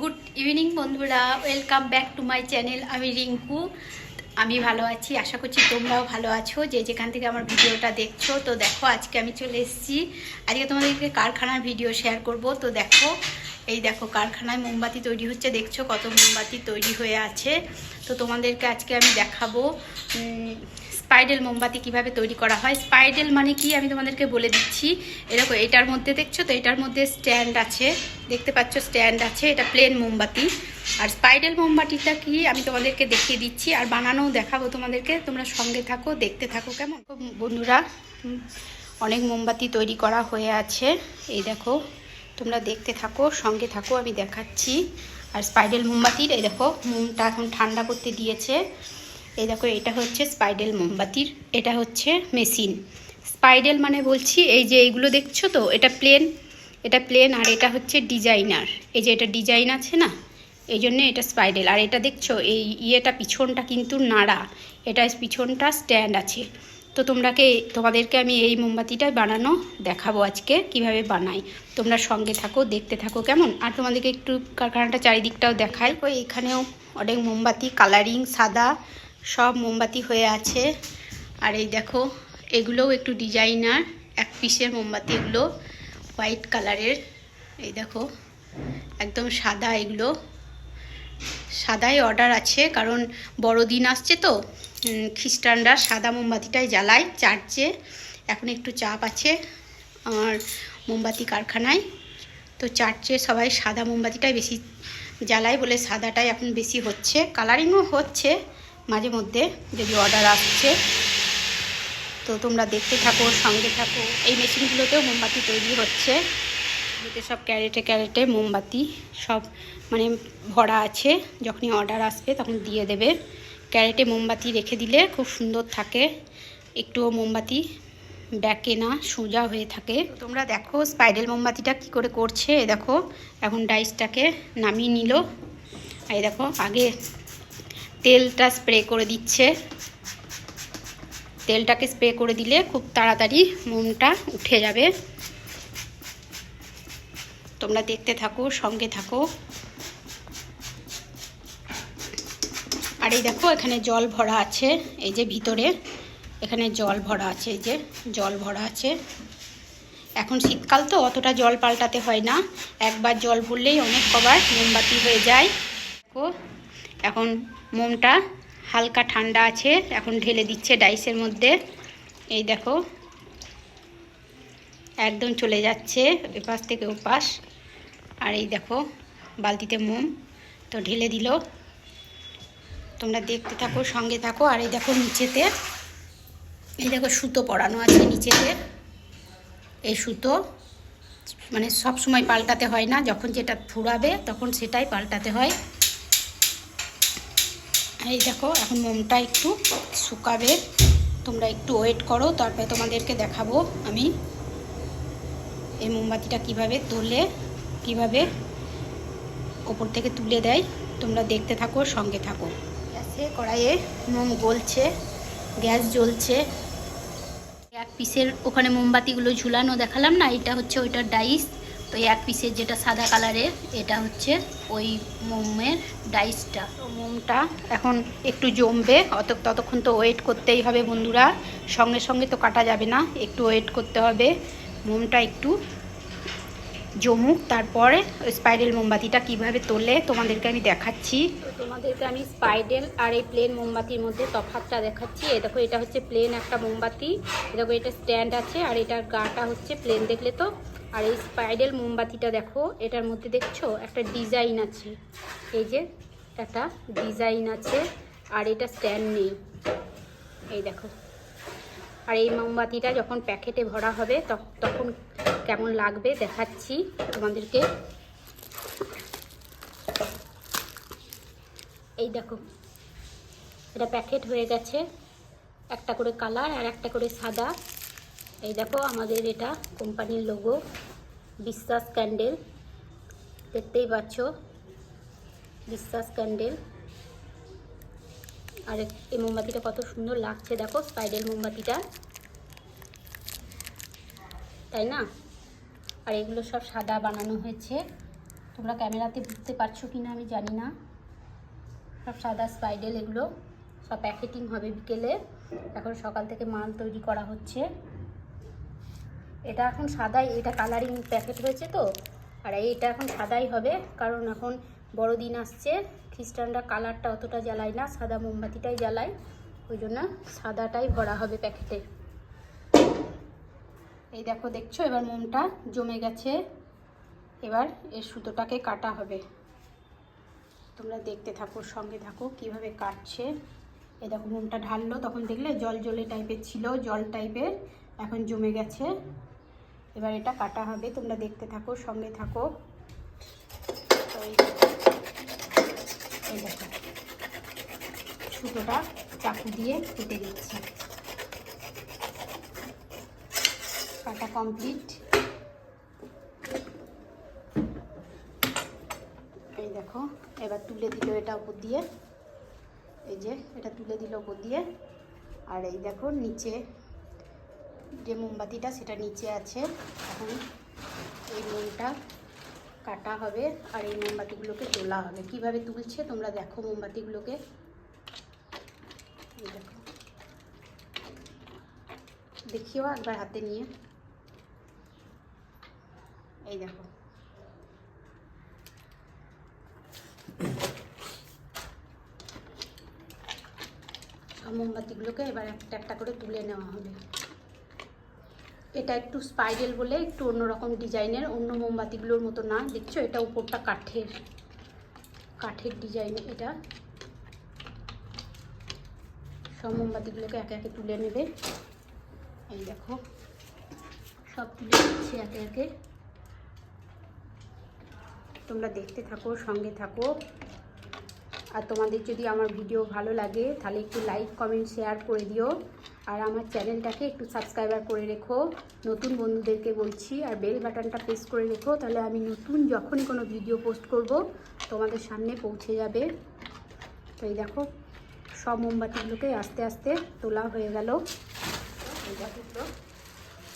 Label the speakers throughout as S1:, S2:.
S1: Good evening বন্ধুরা। Welcome back to my channel আমি রিঙ্কু। আমি ভালো আছি, আশা করছি তোমরাও ভালো আছো। যে যেখান থেকে আমার ভিডিওটা দেখছ, তো দেখো, আজকে আমি চলে এসেছি। আজকে তোমাদেরকে কারখানার ভিডিও শেয়ার করব। তো দেখো, এই দেখো, কারখানায় মোমবাতি তৈরি হচ্ছে। দেখছ কত মোমবাতি তৈরি হয়ে আছে। তো তোমাদেরকে আজকে আমি দেখাবো। স্পাইডেল মোমবাতি কীভাবে তৈরি করা হয়? স্পাইডেল মানে কি? আমি তোমাদেরকে বলে দিচ্ছি। এরকম এটার মধ্যে দেখছ তো? এটার মধ্যে স্ট্যান্ড আছে। দেখতে পাচ্ছ, স্ট্যান্ড আছে। এটা প্লেন মোমবাতি। আর স্পাইডেল মোমবাতিটা কি? আমি তোমাদেরকে দেখিয়ে দিচ্ছি। আর বানানোও দেখাবো তোমাদেরকে। তোমরা সঙ্গে থাকো, দেখতে থাকো কেমন? বন্ধুরা অনেক মোমবাতি তৈরি করা হয়ে আছে। এই দেখো, তোমরা দেখতে থাকো, সঙ্গে থাকো, আমি দেখাচ্ছি। আর স্পাইডেল মোমবাতির, এই দেখো, মোমটা এখন ঠান্ডা করতে দিয়েছে। এই দেখো, এটা হচ্ছে স্পাইডেল মোমবাতির, এটা হচ্ছে মেশিন। স্পাইডেল মানে বলছি, এই যে এইগুলো দেখছ তো, এটা প্লেন এটা প্লেন আর এটা হচ্ছে ডিজাইনার। এই যে এটা ডিজাইন আছে না, এই জন্যে এটা স্পাইডেল। আর এটা দেখছ, এই ইয়েটা পিছনটা কিন্তু নাড়া, এটা পিছনটা স্ট্যান্ড আছে। তো তোমরাকে, তোমাদেরকে আমি এই মোমবাতিটাই বানানো দেখাবো আজকে, কীভাবে বানাই। তোমরা সঙ্গে থাকো, দেখতে থাকো কেমন। আর তোমাদেরকে একটু কারখানাটা চারিদিকটাও দেখাই। ওই এখানেও অনেক মোমবাতি, কালারিং, সাদা সব মোমবাতি হয়ে আছে। আর এই দেখো, এগুলোও একটু ডিজাইনার, এক পিসের মোমবাতি এগুলো, হোয়াইট কালারের। এই দেখো, একদম সাদা এগুলো। সাদাই অর্ডার আছে, কারণ বড়দিন আসছে তো খ্রিস্টানরা সাদা মোমবাতিটাই জ্বালায়, চার্চে। এখন একটু চাপ আছে আর মোমবাতি কারখানায়। তো চার্চে সবাই সাদা মোমবাতিটাই বেশি জ্বালায় বলে সাদাটাই এখন বেশি হচ্ছে। কালারিংও হচ্ছে মাঝে মধ্যে যদি অর্ডার আসছে, তো তোমরা দেখতে থাকো, সঙ্গে থাকো। এই মেশিনগুলোতেও মোমবাতি তৈরি হচ্ছে। এতে সব ক্যারেটে ক্যারেটে মোমবাতি সব মানে ভরা আছে। যখনই অর্ডার আসবে তখন দিয়ে দেবে। ক্যারেটে মোমবাতি রেখে দিলে খুব সুন্দর থাকে। একটুও মোমবাতি ব্যাকে না, সোজা হয়ে থাকে। তোমরা দেখো স্পাইডেল মোমবাতিটা কি করে করছে। দেখো, এখন ডাইসটাকে নামিয়ে নিল। এই দেখো, আগে তেলটা স্প্রে করে দিচ্ছে। তেলটাকে স্প্রে করে দিলে খুব তাড়াতাড়ি মোমটা উঠে যাবে। তোমরা দেখতে থাকো, সঙ্গে থাকো। আর এই দেখো, এখানে জল ভরা আছে, এই যে ভিতরে। এখানে জল ভরা আছে, এই যে জল ভরা আছে। এখন শীতকাল তো, অতটা জল পাল্টাতে হয় না। একবার জল ভরলেই অনেক কবার মোমবাতি হয়ে যায়। দেখো এখন মোমটা হালকা ঠান্ডা আছে, এখন ঢেলে দিচ্ছে ডাইসের মধ্যে। এই দেখো, একদম চলে যাচ্ছে এপাশ থেকে ওপাশ। আর এই দেখো, বালতিতে মোম, তো ঢেলে দিল। তোমরা দেখতে থাকো, সঙ্গে থাকো। আর এই দেখো নিচেতে, এই দেখো সুতো পরানো আছে নিচেতে। এই সুতো মানে সব সময় পাল্টাতে হয় না, যখন যেটা ফুরাবে তখন সেটাই পাল্টাতে হয়। এই দেখো, এখন মোমটা একটু শুকাবে। তোমরা একটু ওয়েট করো, তারপরে তোমাদেরকে দেখাবো আমি এই মোমবাতিটা কীভাবে তোলে, কীভাবে ওপর থেকে তুলে দেয়। তোমরা দেখতে থাকো, সঙ্গে থাকো। গ্যাসে, কড়াইয়ে মোম গলছে, গ্যাস জ্বলছে। এক পিসের ওখানে মোমবাতিগুলো ঝুলানো দেখালাম না, এটা হচ্ছে ওইটার ডাইস তো এক পিসের যেটা সাদা কালারের এটা হচ্ছে ওই মোমের ডাইসটা মোমটা এখন একটু জমবে, অত, ততক্ষণ তো ওয়েট করতেই হবে বন্ধুরা। সঙ্গে সঙ্গে তো কাটা যাবে না, একটু ওয়েট করতে হবে। মোমটা একটু জমুক, তারপরে স্পাইডেল মোমবাতিটা কীভাবে তোলে, তোমাদেরকে আমি দেখাচ্ছি। তো তোমাদেরকে আমি স্পাইডেল আর এই প্লেন মোমবাতির মধ্যে তফাৎটা দেখাচ্ছি। এই দেখো, এটা হচ্ছে প্লেন একটা মোমবাতি। দেখো, এটা স্ট্যান্ড আছে আর এটার গাটা হচ্ছে প্লেন দেখলে তো। আর এই স্পাইডেল মোমবাতিটা দেখো, এটার মধ্যে দেখছ? একটা ডিজাইন আছে। এই যে, একটা ডিজাইন আছে। আর এটা স্ট্যান্ড নেই। এই দেখো। আর এই মোমবাতিটা যখন প্যাকেটে ভরা হবে, তখ- তখন কেমন লাগবে দেখাচ্ছি তোমাদেরকে। এই দেখো, এটা প্যাকেট হয়ে গেছে, একটা করে কালার আর একটা করে সাদা। এই দেখো আমাদের এটা কোম্পানির লোগো, বিশ্বাস ক্যান্ডেল, দেখতেই পাচ্ছ, বিশ্বাস ক্যান্ডেল। আর এই মোমবাতিটা কত সুন্দর লাগছে, দেখো স্পাইডেল মোমবাতিটা। তাই না? আর এগুলো সব সাদা বানানো হয়েছে। তোমরা ক্যামেরাতে বুঝতে পারছ কি না আমি জানি না। সব সাদা স্পাইডেল এগুলো সব প্যাকেটিং হবে বিকেলে। এখন সকাল থেকে মাল তৈরি করা হচ্ছে। এটা এখন সাদাই, এটা কালারিং প্যাকেট হয়েছে তো। আর এইটা এখন সাদাই হবে, কারণ এখন বড়দিন আসছে। খ্রিস্টানরা কালারটা অতটা জ্বালায় না, সাদা মোমবাতিটাই জ্বালায়। ওই জন্য সাদাটাই ভরা হবে প্যাকেটে। এই দেখো, দেখছ? এবার মোমটা জমে গেছে। এবার এর সুতোটাকে কাটা হবে। তোমরা দেখতে থাকো, সঙ্গে থাকো কীভাবে কাটছে। এই দেখো, মোমটা ঢাললো, তখন দেখলে জল জলে টাইপের ছিল, জল টাইপের এখন জমে গেছে। এবার এটা কাটা হবে। তোমরা দেখতে থাকো, সঙ্গে থাকো তো এই এই দেখো সুতোটা চাকু দিয়ে কেটে দিচ্ছি। কাটা কমপ্লিট এই দেখো, এবার তুলে দিল এটা উপর দিয়ে। এই যে, এটা তুলে দিল উপর দিয়ে। আর এই দেখো, নিচে যে মোমবাতিটা, সেটা নিচে আছে। এখন এই মোমটা কাটা হবে, আর এই মোমবাতিগুলোকে তোলা হবে। কীভাবে তুলছে তোমরা দেখো মোমবাতিগুলোকে। দেখিও একবার হাতে নিয়ে। এই দেখো। মোমবাতিগুলোকে এবার একটা একটা করে তুলে নেওয়া হবে। এটা একটু স্পাইরাল বলে একটু অন্যরকম ডিজাইনের, অন্য মোমবাতিগুলোর মতো না। দেখছ, এটা উপরটা কাঠের কাঠের ডিজাইন এটা। সব মোমবাতিগুলোকে একে একে তুলে নেবে। এই দেখো, সব তুলে নিচ্ছি একে একে। তোমরা দেখতে থাকো, সঙ্গে থাকো। আর তোমাদের যদি আমার ভিডিও ভালো লাগে, তাহলে একটু লাইক কমেন্ট শেয়ার করে দিও। আর আমার চ্যানেলটাকে একটু সাবস্ক্রাইবার করে রেখো। নতুন বন্ধুদেরকে বলছি, আর বেল বাটনটা প্রেস করে রেখো, তাহলে আমি নতুন যখনই কোনো ভিডিও পোস্ট করব, তোমাদের সামনে পৌঁছে যাবে। তো এই দেখো সব মোমবাতিগুলোকে আস্তে আস্তে তোলা হয়ে গেল।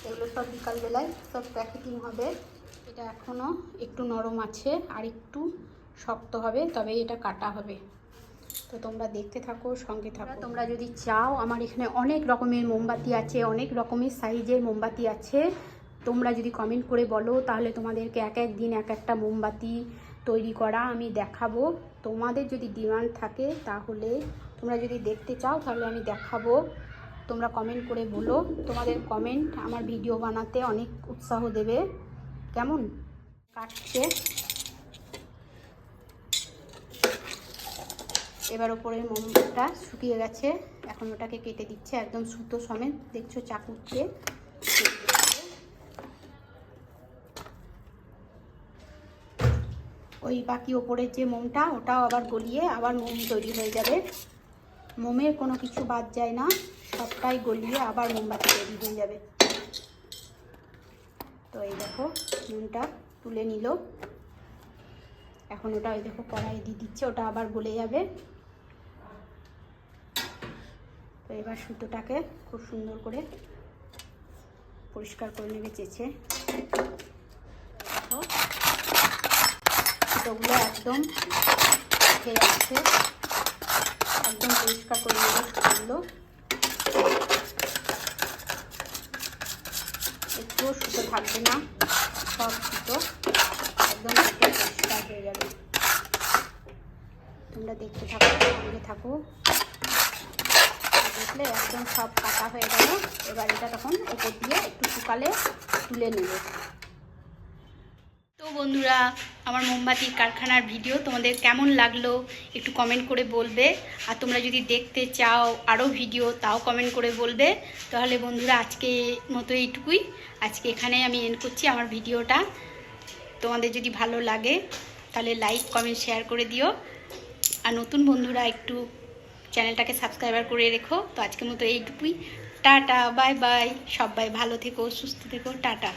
S1: এগুলো সব বিকালবেলায় সব প্যাকেটিং হবে। এটা এখনও একটু নরম আছে, আর একটু শক্ত হবে, তবে এটা কাটা হবে। তো তোমরা দেখতে থাকো, সঙ্গে থাকো। তোমরা যদি চাও, আমার এখানে অনেক রকমের মোমবাতি আছে, অনেক রকমের সাইজের মোমবাতি আছে। তোমরা যদি কমেন্ট করে বলো, তাহলে তোমাদেরকে এক এক দিন এক একটা মোমবাতি তৈরি করা আমি দেখাবো। তোমাদের যদি ডিমান্ড থাকে, তাহলে তোমরা যদি দেখতে চাও, তাহলে আমি দেখাবো। তোমরা কমেন্ট করে বলো। তোমাদের কমেন্ট আমার ভিডিও বানাতে অনেক উৎসাহ দেবে। কেমন? কাটছে। এবার ওপরের মোমটা শুকিয়ে গেছে। এখন ওটাকে কেটে দিচ্ছে একদম সুতো সমেত। দেখছ চাকুচ্ছে ওই বাকি ওপরের যে মোমটা, ওটাও আবার গলিয়ে আবার মোম তৈরি হয়ে যাবে। মোমের কোনো কিছু বাদ যায় না, সবটাই গলিয়ে আবার মোমবাতি তৈরি হয়ে যাবে। তো এই দেখো মোমটা তুলে নিল। এখন ওটা ওই দেখো কড়াই দিয়ে দিচ্ছে, ওটা আবার গলে যাবে। তো এবার সুতোটাকে খুব সুন্দর করে পরিষ্কার করে নেবে চেঁচে। সুতোগুলো একদম উঠে যাচ্ছে একদম পরিষ্কার করে নেবে সুতোগুলো একটুও সুতো থাকবে না, সব সুতো। একদম পরিষ্কার হয়ে যাবে। তোমরা দেখতে থাকো, সঙ্গে থাকো। দেখলে একদম সব কাটা হয়ে গেল। এবার এটা তখন ওপর দিয়ে একটু শুকালে তুলে নেবে। বন্ধুরা, আমার মোমবাতির কারখানার ভিডিও, তোমাদের কেমন লাগল একটু কমেন্ট করে বলবে। আর তোমরা যদি দেখতে চাও আরও ভিডিও, তাও কমেন্ট করে বলবে। তাহলে বন্ধুরা, আজকে মতো এইটুকুই। আজকে এখানে আমি এন্ড করছি আমার ভিডিওটা। তোমাদের যদি ভালো লাগে, তাহলে লাইক কমেন্ট শেয়ার করে দিও। আর নতুন বন্ধুরা, একটু চ্যানেলটাকে সাবস্ক্রাইবার করে রেখো। তো আজকের মতো এইটুকুই। টাটা বাই বাই সবাই ভালো থেকো, সুস্থ থেকো। টাটা।